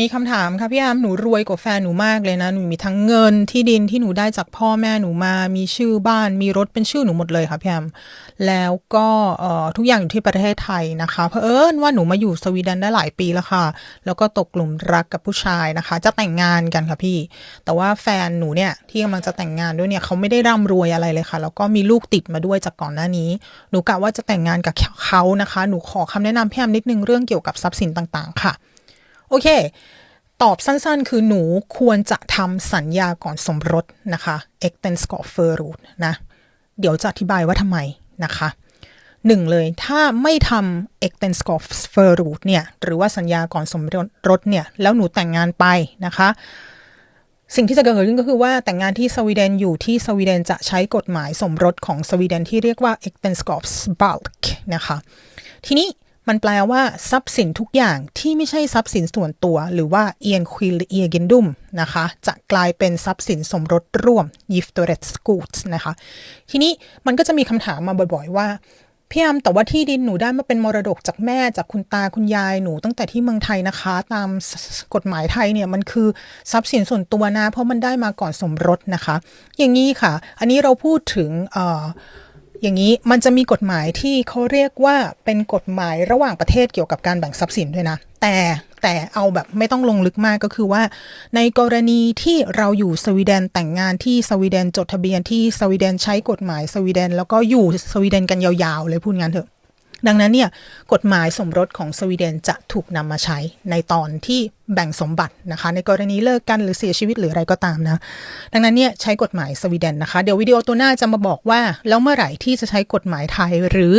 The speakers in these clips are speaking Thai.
มีคำถามค่ะพี่แอมหนูรวยกว่าแฟนหนูมากเลยนะ หนูมีทั้งเงินที่ดินที่หนูได้จากพ่อแม่หนูมา มีชื่อบ้าน มีรถเป็นชื่อหนูหมดเลยค่ะพี่แอมแล้วก็เอ่อทุกอย่างอยู่ที่ประเทศไทยนะคะเพอเอิญว่าหนูมาอยู่สวีเดนได้หลายปีแล้วค่ะ แล้วก็ตกกลุ่มรักกับผู้ชายนะคะ จะแต่งงานกันค่ะพี่ แต่ว่าแฟนหนูเนี่ยที่กำลังจะแต่งงานด้วยเนี่ยเขาไม่ได้ร่ำรวยอะไรเลยค่ะ แล้วก็มีลูกติดมาด้วยจากก่อนหน้านี้ หนูกะว่าจะแต่งงานกับเขานะคะ หนูขอคำแนะนำพี่แอมนิดนึงเรื่องเกี่ยวกับทรัพย์สินต่างๆ ค่ะ โอเค ตอบสั้นๆ คือหนูควรจะทำสัญญาก่อนสมรสนะคะ e x t e n s k o f f e r o t นะ เดี๋ยวจะอธิบายว่าทำไมนะคะหนึ่งเลยถ้าไม่ทำ e x t e n s k o f f e r o t เนี่ยหรือว่าสัญญาก่อนสมรสเนี่ย แล้วหนูแต่งงานไปนะคะ สิ่งที่จะเกิดขึ้นก็คือว่าแต่งงานที่สวีเดนอยู่ที่สวีเดนจะใช้กฎหมายสมรสของสวีเดนที่เรียกว่า e x t e n s k o f s b a l k นะคะ ทีนี้ มันแปลว่าทรัพย์สินทุกอย่างที่ไม่ใช่ทรัพย์สินส่วนตัว หรือว่าเอียนควิลเอียกินดุมนะคะ จะกลายเป็นทรัพย์สินสมรสร่วม g i f t r e t s g o d นะคะ ทีนี้มันก็จะมีคำถามมาบ่อยๆ ว่าพี่ยามแต่ว่าที่ดินหนูได้มาเป็นมรดกจากแม่จากคุณตาคุณยายหนูตั้งแต่ที่เมืองไทยนะคะ ตามกฎหมายไทยเนี่ยมันคือทรัพย์สินส่วนตัวนะ เพราะมันได้มาก่อนสมรสนะคะ อย่างนี้ค่ะ อันนี้เราพูดถึงเอ่อ อย่างนี้มันจะมีกฎหมายที่เขาเรียกว่าเป็นกฎหมายระหว่างประเทศเกี่ยวกับการแบ่งทรัพย์สินด้วยนะ แต่แต่เอาแบบไม่ต้องลงลึกมากก็คือว่า ในกรณีที่เราอยู่สวีเดนแต่งงานที่สวีเดนจดทะเบียนที่สวีเดนใช้กฎหมายสวีเดน แล้วก็อยู่สวีเดนกันยาวๆเลยพูดงั้นเถอะ ดังนั้นเนี่ยกฎหมายสมรสของสวีเดนจะถูกนำมาใช้ในตอนที่แบ่งสมบัตินะคะ ในกรณีเลิกกันหรือเสียชีวิตหรืออะไรก็ตามนะ ดังนั้นเนี่ยใช้กฎหมายสวีเดนนะคะ เดี๋ยววิดีโอตัวหน้าจะมาบอกว่า แล้วเมื่อไหร่ที่จะใช้กฎหมายไทยหรือ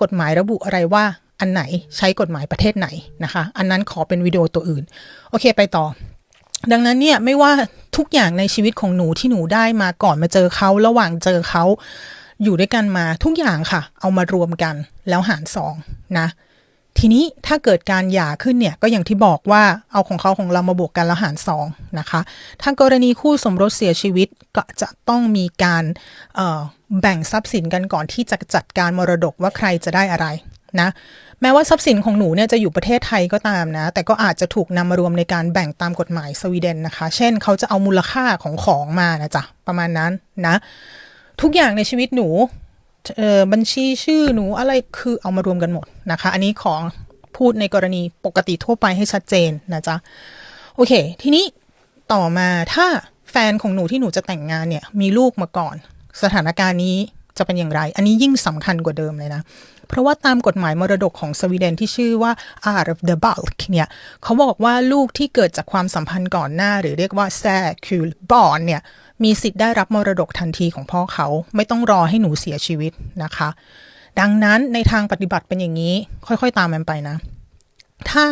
กฎหมายระบุอะไรว่าอันไหนใช้กฎหมายประเทศไหนนะคะ อันนั้นขอเป็นวิดีโอตัวอื่น โอเคไปต่อ ดังนั้นเนี่ยไม่ว่าทุกอย่างในชีวิตของหนูที่หนูได้มาก่อนมาเจอเขาระหว่างเจอเขา อยู่ด้วยกันมาทุกอย่างค่ะ เอามารวมกันแล้วหารสองนะ ทีนี้ถ้าเกิดการหย่าขึ้นเนี่ยก็อย่างที่บอกว่าเอาของเขาของเรามาบวกกันแล้วหารสองนะคะ ถ้ากรณีคู่สมรสเสียชีวิตก็จะต้องมีการแบ่งทรัพย์สินกันก่อนที่จะจัดการมรดกว่าใครจะได้อะไรนะแม้ว่าทรัพย์สินของหนูเนี่ยจะอยู่ประเทศไทยก็ตามนะ แต่ก็อาจจะถูกนำมารวมในการแบ่งตามกฎหมายสวีเดนนะคะ เช่นเขาจะเอามูลค่าของของมานะจ๊ะประมาณนั้นนะ ทุกอย่างในชีวิตหนูเออบัญชีชื่อหนูอะไรคือเอามารวมกันหมดนะคะ อันนี้ของพูดในกรณีปกติทั่วไปให้ชัดเจนนะจ๊ะ โอเค ทีนี้ต่อมาถ้าแฟนของหนูที่หนูจะแต่งงานเนี่ย มีลูกมาก่อน สถานการณ์นี้จะเป็นอย่างไร อันนี้ยิ่งสำคัญกว่าเดิมเลยนะ เพราะว่าตามกฎหมายมรดกของสวีเดนที่ชื่อว่า Art of the Bulk เนี่ย เขาบอกว่าลูกที่เกิดจากความสัมพันธ์ก่อนหน้า หรือเรียกว่า s ä k y l b a r n เนี่ย มีสิทธิ์ได้รับมรดกทันทีของพ่อเขา ไม่ต้องรอให้หนูเสียชีวิตนะคะ ดังนั้นในทางปฏิบัติเป็นอย่างนี้ ค่อยๆ ตามมันไปนะ ถ้า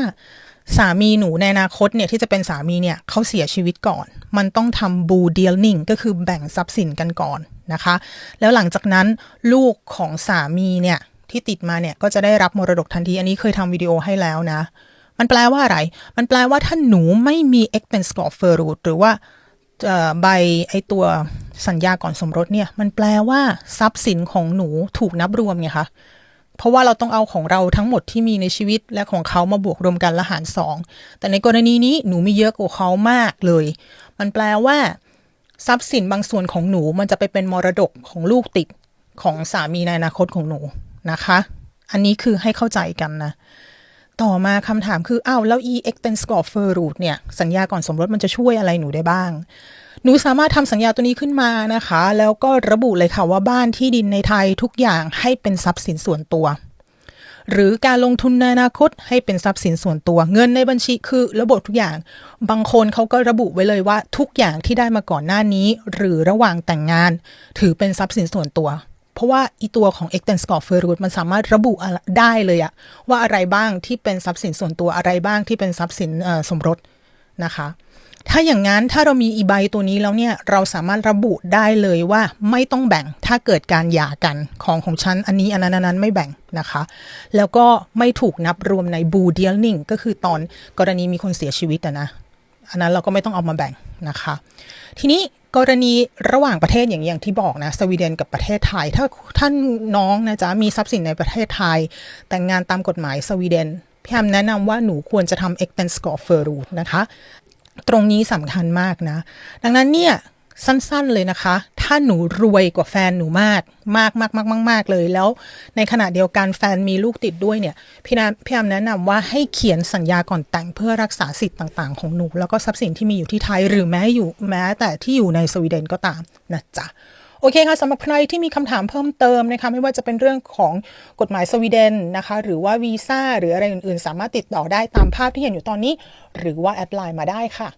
สามีหนูในอนาคตเนี่ยที่จะเป็นสามีเนี่ยเขาเสียชีวิตก่อน มันต้องทำบูเดียลนิงก็คือแบ่งทรัพย์สินกันก่อนนะคะ แล้วหลังจากนั้นลูกของสามีเนี่ยที่ติดมาเนี่ยก็จะได้รับมรดกทันที อันนี้เคยทำวิดีโอให้แล้วนะ มันแปลว่าอะไร มันแปลว่าถ้าหนูไม่มี e x p e n s c o f f e r r o t หรือว่า ใบไอตัวสัญญาก่อนสมรสเนี่ย มันแปลว่าทรัพย์สินของหนูถูกนับรวมไงคะเพราะว่าเราต้องเอาของเราทั้งหมดที่มีในชีวิตและของเขามาบวกรวมกันละหารสองแต่ในกรณีนี้หนูมีเยอะกว่าเขามากเลย มันแปลว่า ทรัพย์สินบางส่วนของหนูมันจะไปเป็นมรดกของลูกติดของสามีในอนาคตของหนูนะคะ อันนี้คือให้เข้าใจกันนะ ต่อมาคำถามคืออ้าวแล้ว e e x t e n s c o f f e r r o o t เนี่ย สัญญาก่อนสมรสมันจะช่วยอะไรหนูได้บ้าง หนูสามารถทำสัญญาตัวนี้ขึ้นมานะคะ แล้วก็ระบุเลยค่ะว่าบ้านที่ดินในไทยทุกอย่างให้เป็นทรัพย์สินส่วนตัว หรือการลงทุนในอนาคตให้เป็นทรัพย์สินส่วนตัว เงินในบัญชีคือระบบทุกอย่าง บางคนเขาก็ระบุไว้เลยว่าทุกอย่างที่ได้มาก่อนหน้านี้ หรือระหว่างแต่งงาน ถือเป็นทรัพย์สินส่วนตัว เพราะว่าอีตัวของ e x t e n s c o r f e r o o t มันสามารถระบุได้เลยอะว่าอะไรบ้างที่เป็นทรัพย์สินส่วนตัวอะไรบ้างที่เป็นทรัพย์สินสมรสนะคะถ้าอย่างนั้นถ้าเรามีอีใบตัวนี้แล้วเนี่ยเราสามารถระบุได้เลยว่าไม่ต้องแบ่งถ้าเกิดการหย่ากันของของฉันอันนี้อันนั้นอันนั้นไม่แบ่งนะคะ แล้วก็ไม่ถูกนับรวมในบูเดียลนิงก็คือตอนกรณีมีคนเสียชีวิตนะอันนั้นเราก็ไม่ต้องเอามาแบ่งนะคะ ทีนี้ กรณีระหว่างประเทศอย่างอย่างที่บอกนะสวีเดนกับประเทศไทย ถ้าท่านน้องนะจ๊ะมีทรัพย์สินในประเทศไทย แต่งงานตามกฎหมายสวีเดนพี่แอมแนะนำว่าหนูควรจะทำ expense score for root นะคะ ตรงนี้สำคัญมากนะ ดังนั้นเนี่ยสั้นๆเลยนะคะ ถ้าหนูรวยกว่าแฟนหนูมากมากมากมากมากมากเลย แล้วในขณะเดียวกันแฟนมีลูกติดด้วยเนี่ย พี่นาพี่แอมแนะนำว่าให้เขียนสัญญาก่อนแต่งเพื่อรักษาสิทธิ์ต่างๆ ของหนู แล้วก็ทรัพย์สินที่มีอยู่ที่ไทยหรือแม้อยู่แม้แต่ที่อยู่ในสวีเดนก็ตามนะจ๊ะโอเคค่ะสำหรับใครที่มีคำถามเพิ่มเติมนะคะไม่ว่าจะเป็นเรื่องของกฎหมายสวีเดนนะคะ หรือว่าวีซ่าหรืออะไรอื่นๆ สามารถติดต่อได้ตามภาพที่เห็นอยู่ตอนนี้ หรือว่าแอดไลน์มาได้ค่ะ